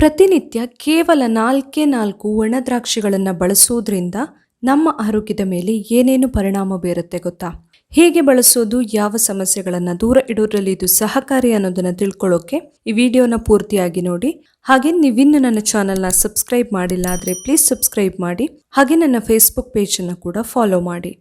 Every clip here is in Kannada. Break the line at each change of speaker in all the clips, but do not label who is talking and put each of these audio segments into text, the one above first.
ಪ್ರತಿನಿತ್ಯ ಕೇವಲ ನಾಲ್ಕೇ ನಾಲ್ಕು ಒಣ ದ್ರಾಕ್ಷಿಗಳನ್ನು ಬಳಸೋದ್ರಿಂದ ನಮ್ಮ ಆರೋಗ್ಯದ ಮೇಲೆ ಏನೇನು ಪರಿಣಾಮ ಬೀರುತ್ತೆ ಗೊತ್ತಾ? ಹೇಗೆ ಬಳಸೋದು, ಯಾವ ಸಮಸ್ಯೆಗಳನ್ನು ದೂರ ಇಡೋದ್ರಲ್ಲಿ ಇದು ಸಹಕಾರಿ ಅನ್ನೋದನ್ನು ತಿಳ್ಕೊಳ್ಳೋಕೆ ಈ ವಿಡಿಯೋನ ಪೂರ್ತಿಯಾಗಿ ನೋಡಿ. ಹಾಗೆ ನೀವಿನ್ನು ನನ್ನ ಚಾನಲ್ನ ಸಬ್ಸ್ಕ್ರೈಬ್ ಮಾಡಿಲ್ಲ ಆದರೆ ಪ್ಲೀಸ್ ಸಬ್ಸ್ಕ್ರೈಬ್ ಮಾಡಿ. ಹಾಗೆ ನನ್ನ ಫೇಸ್ಬುಕ್ ಪೇಜನ್ನು ಕೂಡ ಫಾಲೋ ಮಾಡಿ.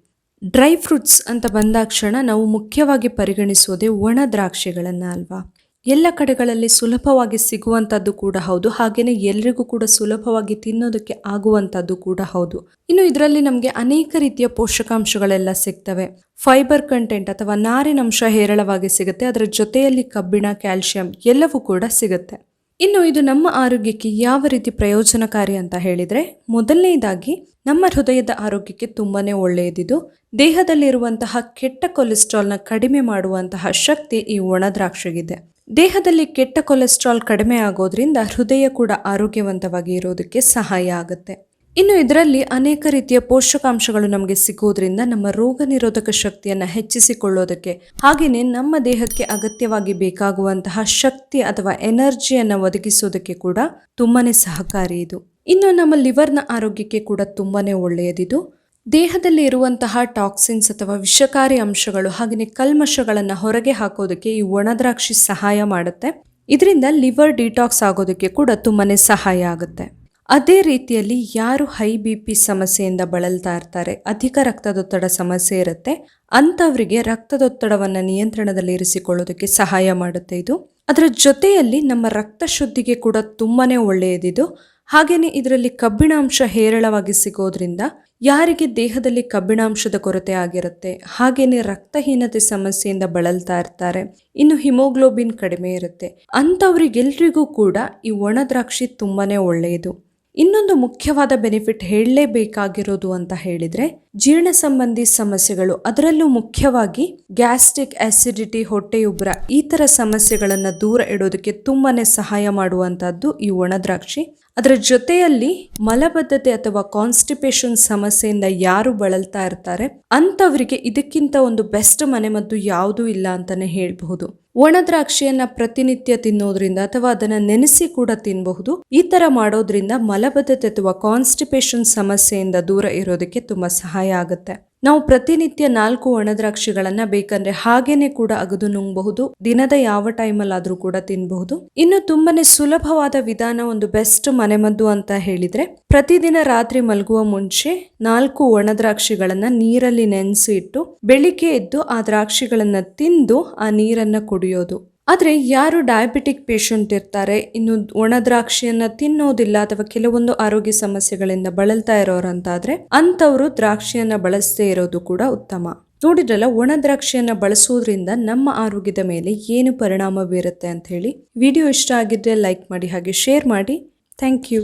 ಡ್ರೈ ಫ್ರೂಟ್ಸ್ ಅಂತ ಬಂದಾಕ್ಷಣ ನಾವು ಮುಖ್ಯವಾಗಿ ಪರಿಗಣಿಸೋದೇ ಒಣ ದ್ರಾಕ್ಷಿಗಳನ್ನು ಅಲ್ವಾ? ಎಲ್ಲ ಕಡೆಗಳಲ್ಲಿ ಸುಲಭವಾಗಿ ಸಿಗುವಂಥದ್ದು ಕೂಡ ಹೌದು. ಹಾಗೆಯೇ ಎಲ್ರಿಗೂ ಕೂಡ ಸುಲಭವಾಗಿ ತಿನ್ನೋದಕ್ಕೆ ಆಗುವಂಥದ್ದು ಕೂಡ ಹೌದು. ಇನ್ನು ಇದರಲ್ಲಿ ನಮಗೆ ಅನೇಕ ರೀತಿಯ ಪೋಷಕಾಂಶಗಳೆಲ್ಲ ಸಿಗ್ತವೆ. ಫೈಬರ್ ಕಂಟೆಂಟ್ ಅಥವಾ ನಾರಿನಂಶ ಹೇರಳವಾಗಿ ಸಿಗುತ್ತೆ. ಅದರ ಜೊತೆಯಲ್ಲಿ ಕಬ್ಬಿಣ ಕ್ಯಾಲ್ಸಿಯಂ ಎಲ್ಲವೂ ಕೂಡ ಸಿಗುತ್ತೆ. ಇನ್ನು ಇದು ನಮ್ಮ ಆರೋಗ್ಯಕ್ಕೆ ಯಾವ ರೀತಿ ಪ್ರಯೋಜನಕಾರಿ ಅಂತ ಹೇಳಿದರೆ, ಮೊದಲನೇದಾಗಿ ನಮ್ಮ ಹೃದಯದ ಆರೋಗ್ಯಕ್ಕೆ ತುಂಬಾ ಒಳ್ಳೆಯದಿದು. ದೇಹದಲ್ಲಿರುವಂತಹ ಕೆಟ್ಟ ಕೊಲೆಸ್ಟ್ರಾಲ್ನ ಕಡಿಮೆ ಮಾಡುವಂತಹ ಶಕ್ತಿ ಈ ಒಣ ದ್ರಾಕ್ಷಿಗಿದೆ. ದೇಹದಲ್ಲಿ ಕೆಟ್ಟ ಕೊಲೆಸ್ಟ್ರಾಲ್ ಕಡಿಮೆ ಆಗೋದ್ರಿಂದ ಹೃದಯ ಕೂಡ ಆರೋಗ್ಯವಂತವಾಗಿ ಇರೋದಕ್ಕೆ ಸಹಾಯ ಆಗುತ್ತೆ. ಇನ್ನು ಇದರಲ್ಲಿ ಅನೇಕ ರೀತಿಯ ಪೋಷಕಾಂಶಗಳು ನಮಗೆ ಸಿಗೋದ್ರಿಂದ ನಮ್ಮ ರೋಗ ನಿರೋಧಕ ಶಕ್ತಿಯನ್ನು ಹೆಚ್ಚಿಸಿಕೊಳ್ಳೋದಕ್ಕೆ ಹಾಗೆಯೇ ನಮ್ಮ ದೇಹಕ್ಕೆ ಅಗತ್ಯವಾಗಿ ಬೇಕಾಗುವಂತಹ ಶಕ್ತಿ ಅಥವಾ ಎನರ್ಜಿಯನ್ನು ಒದಗಿಸೋದಕ್ಕೆ ಕೂಡ ತುಂಬಾನೇ ಸಹಕಾರಿ ಇದು. ಇನ್ನು ನಮ್ಮ ಲಿವರ್ನ ಆರೋಗ್ಯಕ್ಕೆ ಕೂಡ ತುಂಬಾನೇ ಒಳ್ಳೆಯದಿದು. ದೇಹದಲ್ಲಿ ಇರುವಂತಹ ಟಾಕ್ಸಿನ್ಸ್ ಅಥವಾ ವಿಷಕಾರಿ ಅಂಶಗಳು ಹಾಗೆಯೇ ಕಲ್ಮಶಗಳನ್ನು ಹೊರಗೆ ಹಾಕೋದಕ್ಕೆ ಈ ಒಣದ್ರಾಕ್ಷಿ ಸಹಾಯ ಮಾಡುತ್ತೆ. ಇದರಿಂದ ಲಿವರ್ ಡಿಟಾಕ್ಸ್ ಆಗೋದಕ್ಕೆ ಕೂಡ ತುಂಬಾ ಸಹಾಯ ಆಗುತ್ತೆ. ಅದೇ ರೀತಿಯಲ್ಲಿ ಯಾರು ಹೈ ಬಿ ಪಿ ಸಮಸ್ಯೆಯಿಂದ ಬಳಲ್ತಾ ಇರ್ತಾರೆ, ಅಧಿಕ ರಕ್ತದೊತ್ತಡ ಸಮಸ್ಯೆ ಇರುತ್ತೆ, ಅಂಥವರಿಗೆ ರಕ್ತದೊತ್ತಡವನ್ನು ನಿಯಂತ್ರಣದಲ್ಲಿ ಇರಿಸಿಕೊಳ್ಳೋದಕ್ಕೆ ಸಹಾಯ ಮಾಡುತ್ತೆ ಇದು. ಅದರ ಜೊತೆಯಲ್ಲಿ ನಮ್ಮ ರಕ್ತ ಶುದ್ಧಿಗೆ ಕೂಡ ತುಂಬಾ ಒಳ್ಳೆಯದಿದು. ಹಾಗೆಯೇ ಇದರಲ್ಲಿ ಕಬ್ಬಿಣಾಂಶ ಹೇರಳವಾಗಿ ಸಿಗೋದ್ರಿಂದ ಯಾರಿಗೆ ದೇಹದಲ್ಲಿ ಕಬ್ಬಿಣಾಂಶದ ಕೊರತೆ ಆಗಿರುತ್ತೆ, ಹಾಗೇನೆ ರಕ್ತಹೀನತೆ ಸಮಸ್ಯೆಯಿಂದ ಬಳಲ್ತಾ ಇರ್ತಾರೆ, ಇನ್ನು ಹಿಮೋಗ್ಲೋಬಿನ್ ಕಡಿಮೆ ಇರುತ್ತೆ. ಅಂಥವ್ರಿಗೆಲ್ರಿಗೂ ಕೂಡ ಈ ಒಣ ದ್ರಾಕ್ಷಿ ತುಂಬಾನೇ ಒಳ್ಳೆಯದು. ಇನ್ನೊಂದು ಮುಖ್ಯವಾದ ಬೆನಿಫಿಟ್ ಹೇಳಲೇಬೇಕಾಗಿರೋದು ಅಂತ ಹೇಳಿದರೆ ಜೀರ್ಣ ಸಂಬಂಧಿ ಸಮಸ್ಯೆಗಳು. ಅದರಲ್ಲೂ ಮುಖ್ಯವಾಗಿ ಗ್ಯಾಸ್ಟ್ರಿಕ್ ಆಸಿಡಿಟಿ ಹೊಟ್ಟೆಯುಬ್ರ ಈ ಥರ ಸಮಸ್ಯೆಗಳನ್ನು ದೂರ ಇಡೋದಕ್ಕೆ ತುಂಬಾ ಸಹಾಯ ಮಾಡುವಂಥದ್ದು ಈ ಒಣದ್ರಾಕ್ಷಿ ಅದರ ಜೊತೆಯಲ್ಲಿ ಮಲಬದ್ಧತೆ ಅಥವಾ ಕಾನ್ಸ್ಟಿಪೇಷನ್ ಸಮಸ್ಯೆಯಿಂದ ಯಾರು ಬಳಲ್ತಾ ಇರ್ತಾರೆ, ಅಂಥವರಿಗೆ ಇದಕ್ಕಿಂತ ಒಂದು ಬೆಸ್ಟ್ ಮನೆಮದ್ದು ಯಾವುದೂ ಇಲ್ಲ ಅಂತಾನೆ ಹೇಳಬಹುದು. ಒಣ ದ್ರಾಕ್ಷಿಯನ್ನ ಪ್ರತಿನಿತ್ಯ ತಿನ್ನೋದ್ರಿಂದ ಅಥವಾ ಅದನ್ನ ನೆನೆಸಿ ಕೂಡ ತಿನ್ನಬಹುದು ಈ ತರ ಮಾಡೋದ್ರಿಂದ ಮಲಬದ್ಧತೆ ಅಥವಾ ಕಾನ್ಸ್ಟಿಪೇಷನ್ ಸಮಸ್ಯೆಯಿಂದ ದೂರ ಇರೋದಕ್ಕೆ ತುಂಬಾ ಸಹಾಯ ಆಗುತ್ತೆ. ನಾವು ಪ್ರತಿನಿತ್ಯ ನಾಲ್ಕು ಒಣದ್ರಾಕ್ಷಿಗಳನ್ನ ಬೇಕಂದ್ರೆ ಹಾಗೇನೆ ಕೂಡ ಅಗದು ನುಂಗಬಹುದು. ದಿನದ ಯಾವ ಟೈಮಲ್ಲಾದ್ರೂ ಕೂಡ ತಿನ್ನಬಹುದು ಇನ್ನು ತುಂಬಾನೇ ಸುಲಭವಾದ ವಿಧಾನ ಒಂದು ಬೆಸ್ಟ್ ಮನೆಮದ್ದು ಅಂತ ಹೇಳಿದ್ರೆ, ಪ್ರತಿದಿನ ರಾತ್ರಿ ಮಲಗುವ ಮುಂಚೆ ನಾಲ್ಕು ಒಣದ್ರಾಕ್ಷಿಗಳನ್ನ ನೀರಲ್ಲಿ ನೆನೆಸಿ ಇಟ್ಟು ಬೆಳಿಗ್ಗೆ ಎದ್ದು ಆ ದ್ರಾಕ್ಷಿಗಳನ್ನ ತಿಂದು ಆ ನೀರನ್ನ ಕುಡಿಯೋದು. ಆದರೆ ಯಾರು ಡಯಾಬಿಟಿಕ್ ಪೇಷಂಟ್ ಇರ್ತಾರೆ, ಇನ್ನು ಒಣ ದ್ರಾಕ್ಷಿಯನ್ನ ತಿನ್ನೋದಿಲ್ಲ ಅಥವಾ ಕೆಲವೊಂದು ಆರೋಗ್ಯ ಸಮಸ್ಯೆಗಳಿಂದ ಬಳಲ್ತಾ ಇರೋರಂತಾದರೆ ಅಂಥವರು ದ್ರಾಕ್ಷಿಯನ್ನು ಬಳಸದೇ ಇರೋದು ಕೂಡ ಉತ್ತಮ. ನೋಡಿದ್ರಲ್ಲ, ಒಣ ದ್ರಾಕ್ಷಿಯನ್ನು ಬಳಸೋದ್ರಿಂದ ನಮ್ಮ ಆರೋಗ್ಯದ ಮೇಲೆ ಏನು ಪರಿಣಾಮ ಬೀರುತ್ತೆ ಅಂತ ಹೇಳಿ ವಿಡಿಯೋ ಇಷ್ಟ ಆಗಿದ್ದರೆ ಲೈಕ್ ಮಾಡಿ ಹಾಗೆ ಶೇರ್ ಮಾಡಿ. Thank you